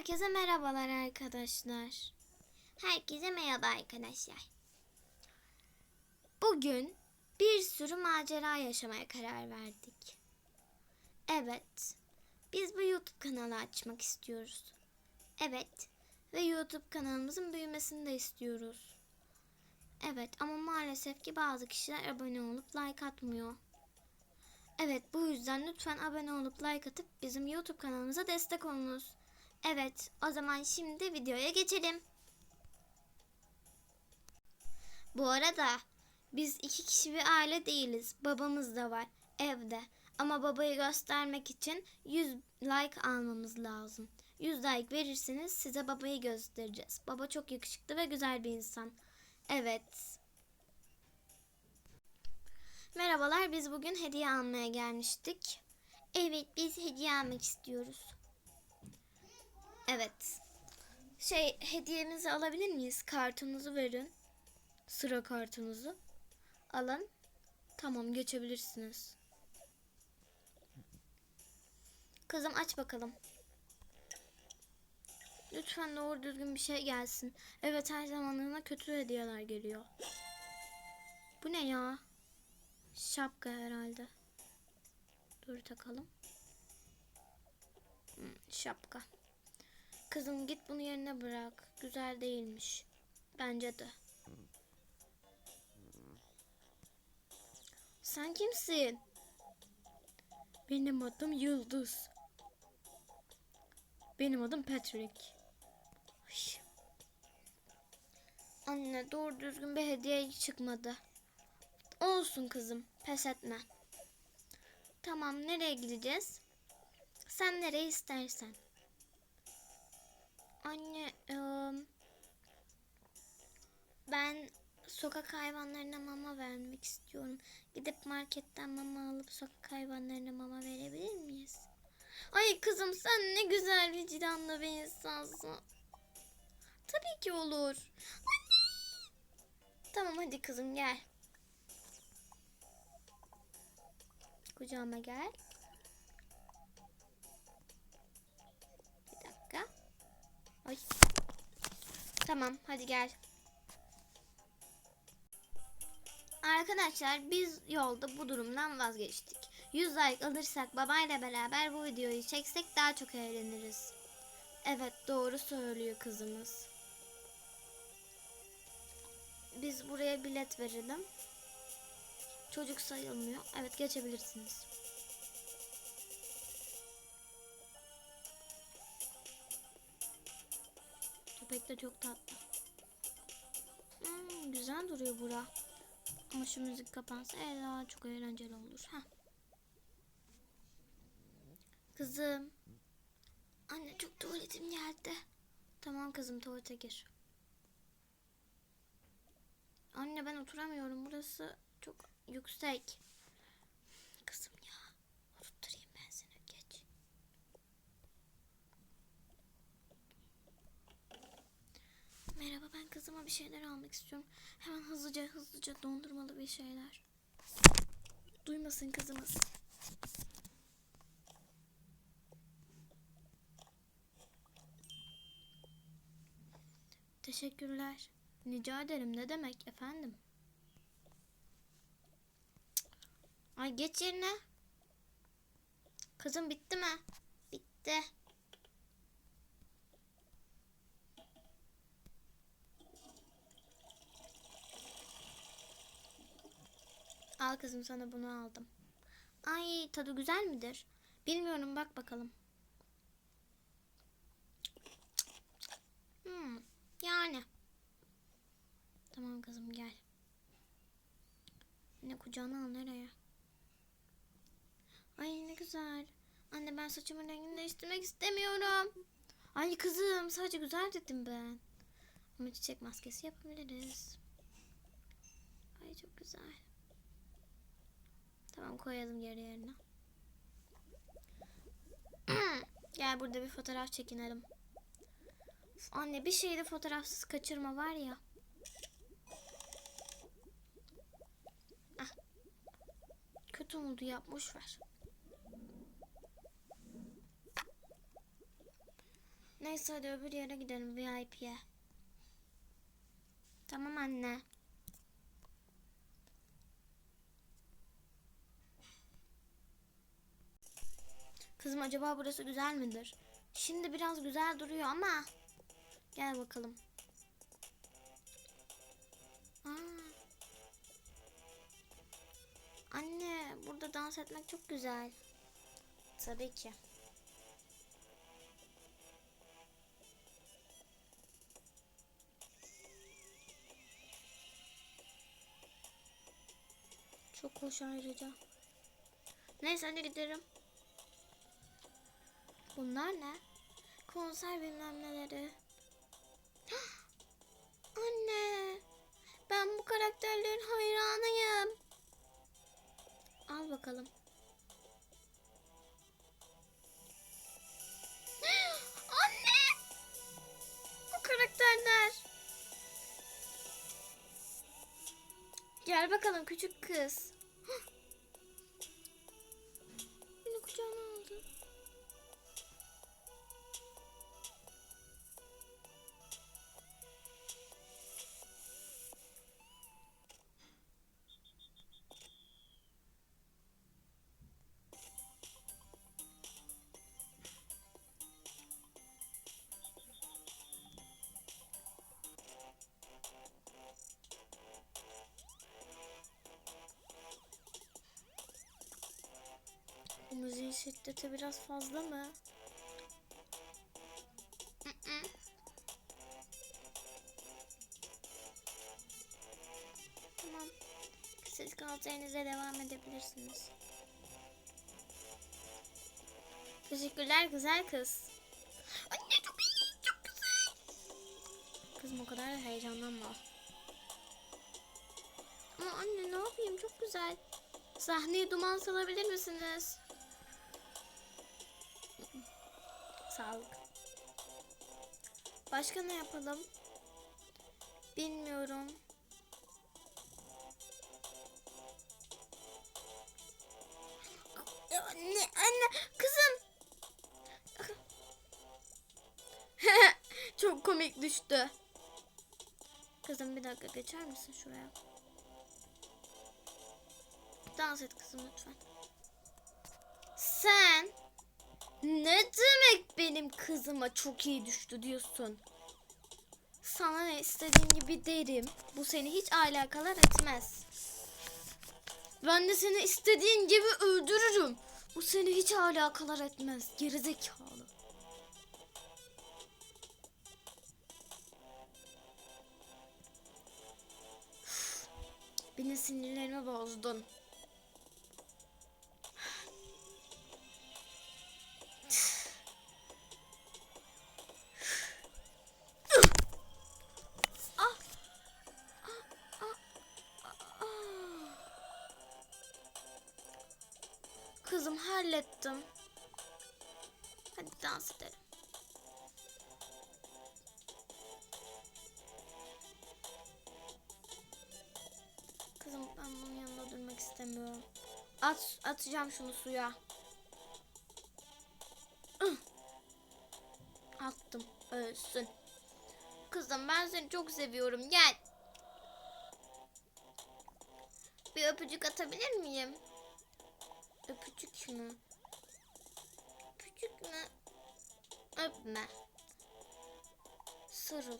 Herkese merhabalar arkadaşlar. Herkese merhaba arkadaşlar. Bugün bir sürü macera yaşamaya karar verdik. Evet, biz bu YouTube kanalı açmak istiyoruz. Evet, ve YouTube kanalımızın büyümesini de istiyoruz. Evet ama maalesef ki bazı kişiler abone olup like atmıyor. Evet bu yüzden lütfen abone olup like atıp bizim YouTube kanalımıza destek olunuz. Evet o zaman şimdi videoya geçelim. Bu arada biz iki kişi bir aile değiliz. Babamız da var evde. Ama babayı göstermek için 100 like almamız lazım. 100 like verirseniz size babayı göstereceğiz. Baba çok yakışıklı ve güzel bir insan. Evet. Merhabalar biz bugün hediye almaya gelmiştik. Evet biz hediye almak istiyoruz. Evet. Şey hediyemizi alabilir miyiz? Kartınızı verin. Sıra kartınızı. Alın. Tamam geçebilirsiniz. Kızım aç bakalım. Lütfen doğru düzgün bir şey gelsin. Evet her zamanlığına kötü hediyeler geliyor. Bu ne ya? Şapka herhalde. Dur takalım. Hmm, şapka. Kızım git bunu yerine bırak. Güzel değilmiş. Bence de. Sen kimsin? Benim adım Yıldız. Benim adım Patrick. Ay. Anne doğru düzgün bir hediye çıkmadı. Olsun kızım, pes etme. Tamam, nereye gideceğiz? Sen nereye istersen. Anne, ıı, ben sokak hayvanlarına mama vermek istiyorum. Gidip marketten mama alıp sokak hayvanlarına mama verebilir miyiz? Ay kızım sen ne güzel vicdanlı bir insansın. Tabii ki olur. Anne. Tamam hadi kızım gel. Kucağıma gel. Ay. Tamam hadi gel. Arkadaşlar biz yolda bu durumdan vazgeçtik. 100 like alırsak babayla beraber bu videoyu çeksek daha çok eğleniriz. Evet doğru söylüyor kızımız. Biz buraya bilet verelim. Çocuk sayılmıyor. Evet geçebilirsiniz. Köpek de çok tatlı. Hmm, güzel duruyor bura. Ama şu müzik kapansa e, daha çok eğlenceli olur. Heh. Kızım. Anne çok tuvaletim geldi. Tamam kızım tuvalete gir. Anne ben oturamıyorum. Burası çok yüksek. Kızım ya. Oturtturayım ben seni. Geç. Merhaba ben kızıma bir şeyler almak istiyorum. Hemen hızlıca hızlıca dondurmalı bir şeyler. Duymasın kızımız. Teşekkürler. Rica ederim ne demek efendim? Ay geç yerine. Kızım bitti mi? Bitti. Al kızım sana bunu aldım. Ay tadı güzel midir? Bilmiyorum bak bakalım. Hmm, yani. Tamam kızım gel. Anne kucağına al nereye? Ay ne güzel. Anne ben saçımın rengini değiştirmek istemiyorum. Ay kızım sadece güzel dedim ben. Ama çiçek maskesi yapabiliriz. Ay çok güzel. Tamam koyalım geri yerine. Gel burada bir fotoğraf çekinelim. Of, anne bir şeyde fotoğrafsız kaçırma var ya. Ah. Kötü oldu ya boş ver. Neyse hadi öbür yere gidelim VIP'ye. Tamam anne. Kızım acaba burası güzel midir? Şimdi biraz güzel duruyor ama gel bakalım. Aa. Anne, burada dans etmek çok güzel. Tabii ki. Çok hoş ayrıca. Neyse hadi gidelim. Bunlar ne? Konser bilmem neleri. Anne, ben bu karakterlerin hayranıyım. Al bakalım. Anne! Bu karakterler. Gel bakalım küçük kız. Müziğin şiddeti biraz fazla mı? Tamam. Siz konserinize devam edebilirsiniz. Teşekkürler güzel kız. Anne çok iyi, çok güzel. Kızım o kadar da heyecanlanma. Ama anne ne yapayım çok güzel. Sahneye duman salabilir misiniz? Sağlık. Başka ne yapalım? Bilmiyorum. Anne, anne, kızım. Çok komik düştü. Kızım bir dakika geçer misin şuraya? Dans et kızım lütfen. Sen ne demek benim kızıma çok iyi düştü diyorsun? Sana ne istediğin gibi derim. Bu seni hiç alakadar etmez. Ben de seni istediğin gibi öldürürüm. Bu seni hiç alakadar etmez. Gerizekalı. Beni sinirlerimi bozdun. Hallettim. Hadi dans edelim. Kızım ben bunun yanında durmak istemiyorum. At, atacağım şunu suya. Attım. Ölsün. Kızım ben seni çok seviyorum. Gel. Bir öpücük atabilir miyim? Öpücük mü? Öpücük mü? Öpme. Sarıl.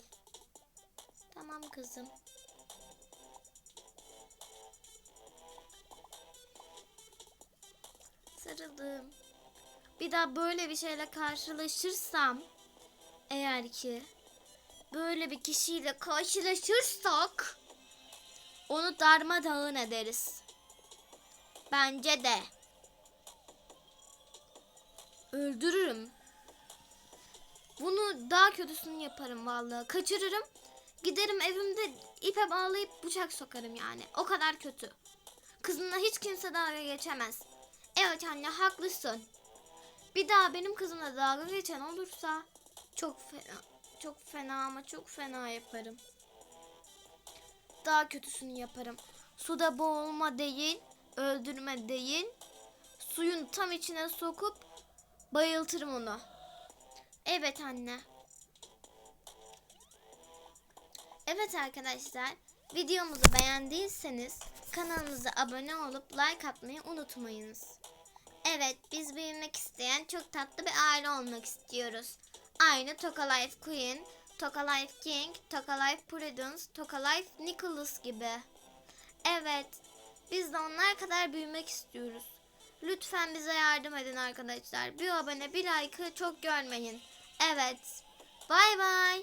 Tamam kızım. Sarıldım. Bir daha böyle bir şeyle karşılaşırsam eğer ki böyle bir kişiyle karşılaşırsak onu darmadağın ederiz. Bence de. Öldürürüm. Bunu daha kötüsünü yaparım vallahi. Kaçırırım. Giderim evimde ipe bağlayıp bıçak sokarım yani. O kadar kötü. Kızımla hiç kimse dalga geçemez. Evet anne haklısın. Bir daha benim kızımla dalga geçen olursa çok fena, çok fena ama çok fena yaparım. Daha kötüsünü yaparım. Suda boğulma değil, öldürme değil. Suyun tam içine sokup Bayıltırım onu. Evet anne. Evet arkadaşlar, videomuzu beğendiyseniz kanalımıza abone olup like atmayı unutmayınız. Evet, biz büyümek isteyen çok tatlı bir aile olmak istiyoruz. Aynı Toka Life Queen, Toka Life King, Toka Life Prudence, Toka Life Nicholas gibi. Evet, biz de onlar kadar büyümek istiyoruz. Lütfen bize yardım edin arkadaşlar. Bir abone, bir like'ı çok görmeyin. Evet. Bay bay.